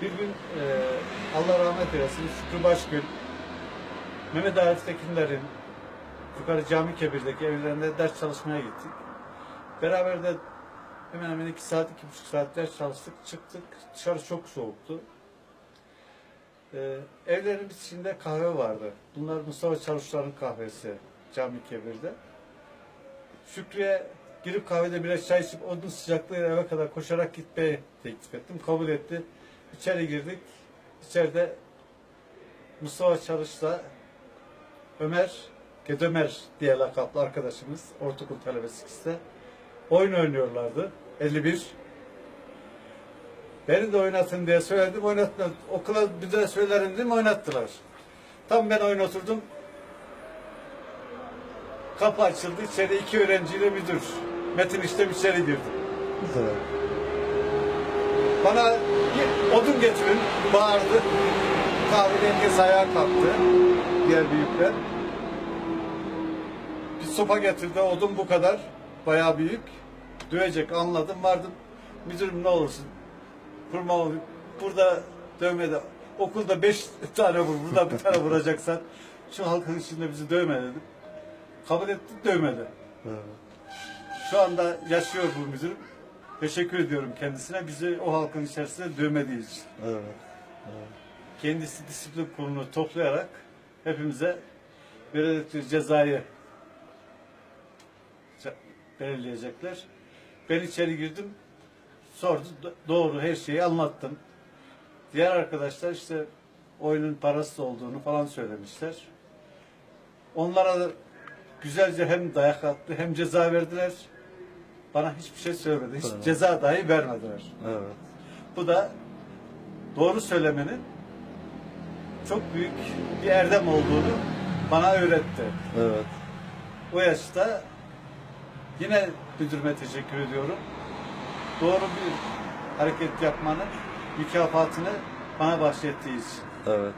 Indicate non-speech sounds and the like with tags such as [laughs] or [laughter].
Bir gün e, Allah rahmet eylesin Şükrü Başgül, Mehmet Arif Tekinler'in yukarı cami kebirдeki evlerinde ders çalışmaya gittik. Beraber de hemen hemen iki saat, iki buçuk saat ders çalıştık. Çıktık. Dışarı çok soğuktu. Ee, evlerin içinde kahve vardı. Bunlar Mustafa Çavuşlar'ın kahvesi cami kebirde. Şükrü'ye girip kahvede biraz çay içip onun sıcaklığıyla eve kadar koşarak gitmeyi teklif ettim. Kabul etti. İçeri girdik. İçeride Mustafa Çalış'la Ömer Gedömer diye lakaplı arkadaşımız ortaokul talebesi ikisi oyun oynuyorlardı. 51. Beni de oynatın diye söyledim. Oynatmadı. Okula bir de söylerim dedim oynattılar. Tam ben oyun oturdum. Kapı açıldı. İçeri iki öğrenciyle müdür. Metin işlem içeri girdi. Güzel. Bana bir odun getirin bağırdı. Herkes ayağa kalktı. Diğer büyükler. Bir sopa getirdi. Odun bu kadar. Bayağı büyük. Dövecek anladım. Vardım. Müdürüm ne olursun. Kurma burada dövmede. Okulda beş [laughs] tane vur. Burada bir tane vuracaksan şu halkın içinde bizi dövme dedim. Kabul etti dövmedi. Evet. Şu anda yaşıyor bu müdürüm. Teşekkür ediyorum kendisine. Bizi o halkın içerisinde dövmediği için. Evet. Kendisi disiplin kurulunu toplayarak hepimize belirledikleri cezayı ce- belirleyecekler. Ben içeri girdim. Sordu. do- Doğru her şeyi anlattım. Diğer arkadaşlar işte oyunun parası olduğunu falan söylemişler. Onlara da güzelce hem dayak attı hem ceza verdiler. Bana hiçbir şey söylemedi. Hiç Evet. ceza dahi vermediler. Evet. Bu da doğru söylemenin çok büyük bir erdem olduğunu bana öğretti. Evet. O yaşta yine müdürüme teşekkür ediyorum. Doğru bir hareket yapmanın mükafatını bana bahşettiği için. Evet.